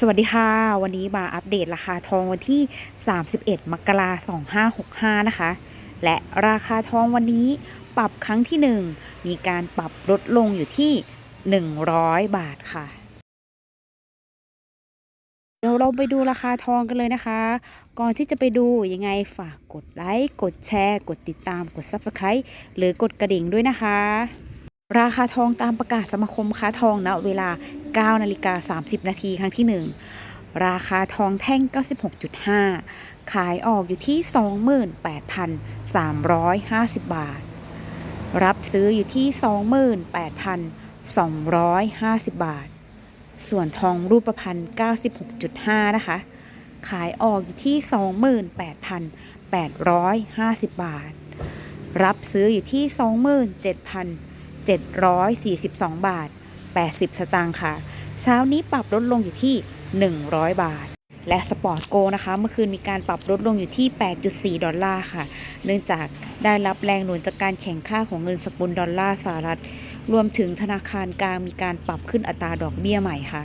สวัสดีค่ะ วันนี้มาอัปเดตราคาทองวันที่ 31 มกราคม 2565 นะคะ และราคาทองวันนี้ปรับครั้งที่ 1 มีการปรับลดลงอยู่ที่ 100 บาทค่ะ เดี๋ยวเราไปดูราคาทองกันเลยนะคะ ก่อนที่จะไปดูยังไงฝากกดไลค์กดแชร์ กดติดตามกด Subscribe หรือกดกระดิ่งด้วยนะคะราคาทองตามประกาศสมาคมค้าทองณเวลา 9นาฬิกา30 นาทีครั้งที่ 1 ราคาทองแท่ง 96.5 ขายออกอยู่ที่ 28,350 บาท รับซื้ออยู่ที่ 28,250 บาท ส่วนทองรูปพรรณ96.5 นะคะ ขายออกอยู่ที่ 28,850 บาท รับซื้ออยู่ที่ 27,742 บาท 80 สตางค์ค่ะ เช้านี้ปรับลดลงอยู่ที่ 100 บาท และสปอร์ตโกนะคะ เมื่อคืนมีการปรับลดลงอยู่ที่ 8.4 ดอลลาร์ค่ะ เนื่องจากได้รับแรงหนุนจากการแข่งค่าของเงินสกุลดอลลาร์สหรัฐ รวมถึงธนาคารกลางมีการปรับขึ้นอัตราดอกเบี้ยใหม่ค่ะ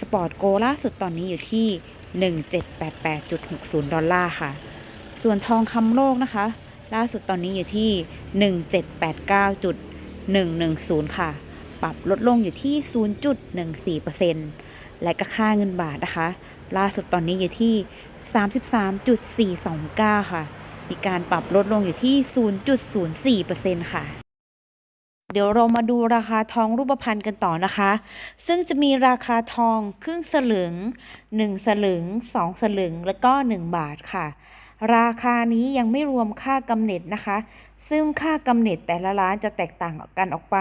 สปอร์ตโกล่าสุดตอนนี้อยู่ที่ 1788.60 ดอลลาร์ค่ะ ส่วนทองคำโลกนะคะ ล่าสุดตอนนี้อยู่ที่ 1789.110 ค่ะ ปรับลดลงอยู่ที่ 0.14%และก็ค่าเงินบาทนะคะ ล่าสุดตอนนี้อยู่ที่ 33.429 ค่ะ มีการปรับลดลงอยู่ที่ 0.04%ค่ะเดี๋ยวเรามาดูราคาทองรูปพรรณกันต่อนะคะ ซึ่งจะมีราคาทองครึ่งสลึง 1 สลึง 2 สลึง แล้วก็ 1 บาทค่ะ ราคานี้ยังไม่รวมค่ากำเนิดนะคะ ซึ่งค่ากำเนิดแต่ละร้านจะแตกต่างกันออกไป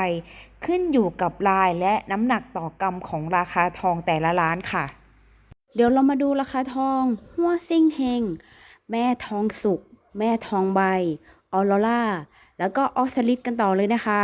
ขึ้นอยู่กับลายและน้ำหนักต่อกรัมของราคาทองแต่ละร้านค่ะ เดี๋ยวเรามาดูราคาทอง หัวซิ่งเฮง แม่ทองสุก แม่ทองใบ ออโรล่า แล้วก็ออสลิดกันต่อเลยนะคะ